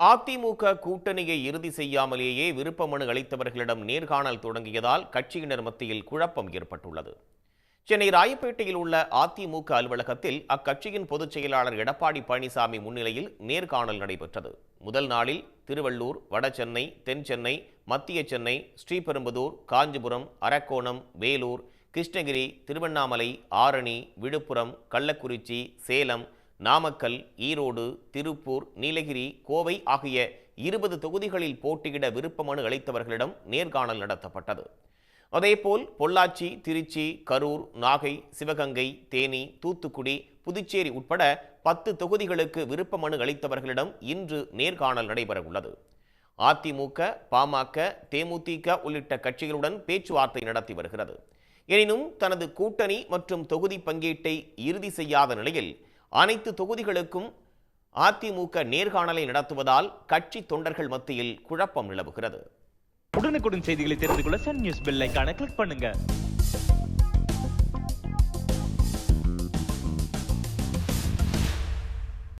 அதிமுக கூட்டணியை இறுதி செய்யாமலேயே விருப்ப மனு அளித்தவர்களிடம் நேர்காணல் தொடங்கியதால் கட்சியினர் மத்தியில் குழப்பம் ஏற்பட்டுள்ளது. சென்னை ராயப்பேட்டையில் உள்ள அதிமுக அலுவலகத்தில் அக்கட்சியின் பொதுச் செயலாளர் எடப்பாடி பழனிசாமி முன்னிலையில் நேர்காணல் நடைபெற்றது. முதல் நாளில் திருவள்ளூர் வடசென்னை தென் சென்னை மத்திய சென்னை ஸ்ரீபெரும்புதூர் காஞ்சிபுரம் அரக்கோணம் வேலூர் கிருஷ்ணகிரி திருவண்ணாமலை ஆரணி விழுப்புரம் கள்ளக்குறிச்சி சேலம் நாமக்கல் ஈரோடு திருப்பூர் நீலகிரி கோவை ஆகிய இருபது தொகுதிகளில் போட்டியிட விருப்ப மனு அளித்தவர்களிடம் நேர்காணல் நடத்தப்பட்டது. அதேபோல் பொள்ளாச்சி திருச்சி கரூர் நாகை சிவகங்கை தேனி தூத்துக்குடி புதுச்சேரி உட்பட பத்து தொகுதிகளுக்கு விருப்ப மனு அளித்தவர்களிடம் இன்று நேர்காணல் நடைபெறவுள்ளது. அதிமுக பாமக தேமுதிக உள்ளிட்ட கட்சிகளுடன் பேச்சுவார்த்தை நடத்தி வருகிறது. எனினும் தனது கூட்டணி மற்றும் தொகுதி பங்கீட்டை இறுதி செய்யாத நிலையில் அனைத்து தொகுதிகளுக்கும் அதிமுக நேர்காணலை நடத்துவதால் கட்சி தொண்டர்கள் மத்தியில் குழப்பம் நிலவுகிறது. உடனுக்குடன் செய்திகளை தெரிந்து கொள்ள சன் நியூஸ் பெல் கிளிக் பண்ணுங்க.